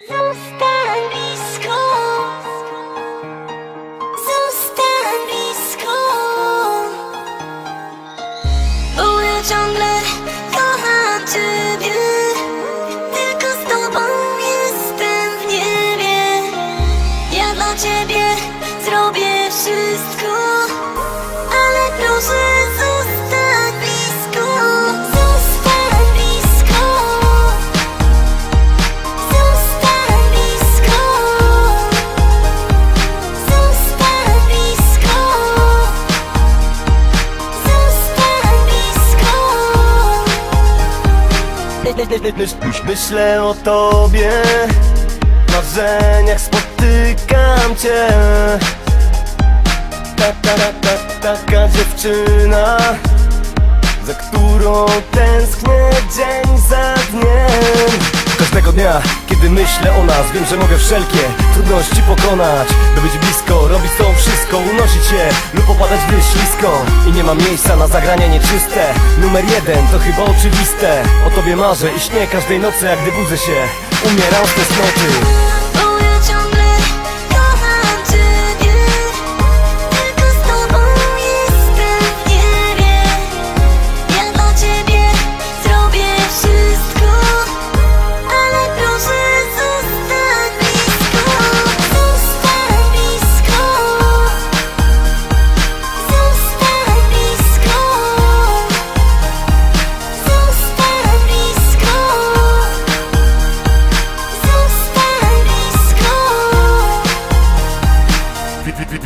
Zostań blisko. Zostań blisko. Bo ja ciągle kocham Ciebie. Tylko z Tobą jestem w niebie. Ja dla Ciebie zrobię wszystko. Ale proszę Myślę o tobie. W marzeniach spotykam cię. Ta, ta, ta, ta, Taka dziewczyna Za którą tęsknię dzień za dniem. Każdego dnia, kiedy myślę o nas Wiem, że mogę wszelkie trudności pokonać. By być blisko, robić to wszystko Unosić się lub opadać gdy ślisko I nie ma miejsca na zagrania nieczyste. Numer jeden to chyba oczywiste. O tobie marzę i śnię każdej nocy Jak gdy budzę się, umieram z tęsknoty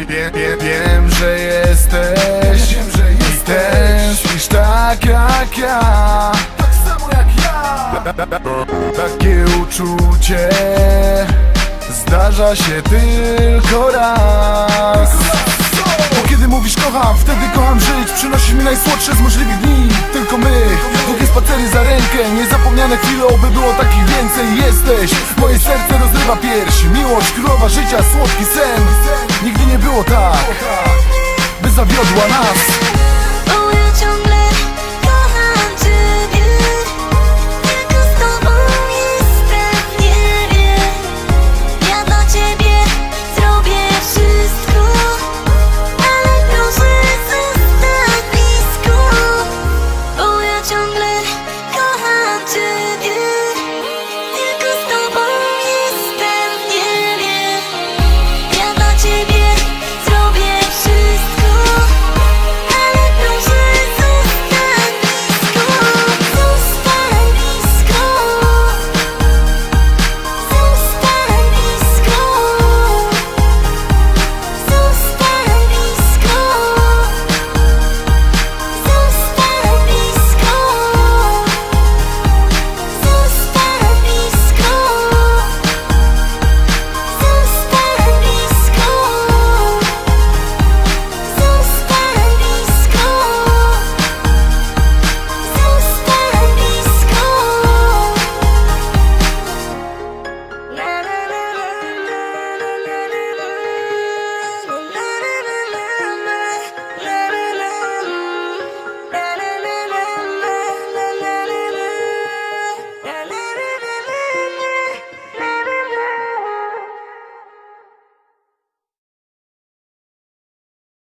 Wiem, wiem, wiem, że jesteś. I tęsknisz tak jak ja. Tak samo jak ja. Takie uczucie Zdarza się tylko raz. Bo kiedy mówisz kocham, wtedy kocham żyć. Przynosisz mi najsłodsze z możliwych dni. Tylko my, spacery za rękę. Niezapomniane chwile, oby było takich więcej. Jesteś, moje serce rozrywa pierś Miłość, królowa życia, słodki sen. Nigdy nie było tak By zawiodła nas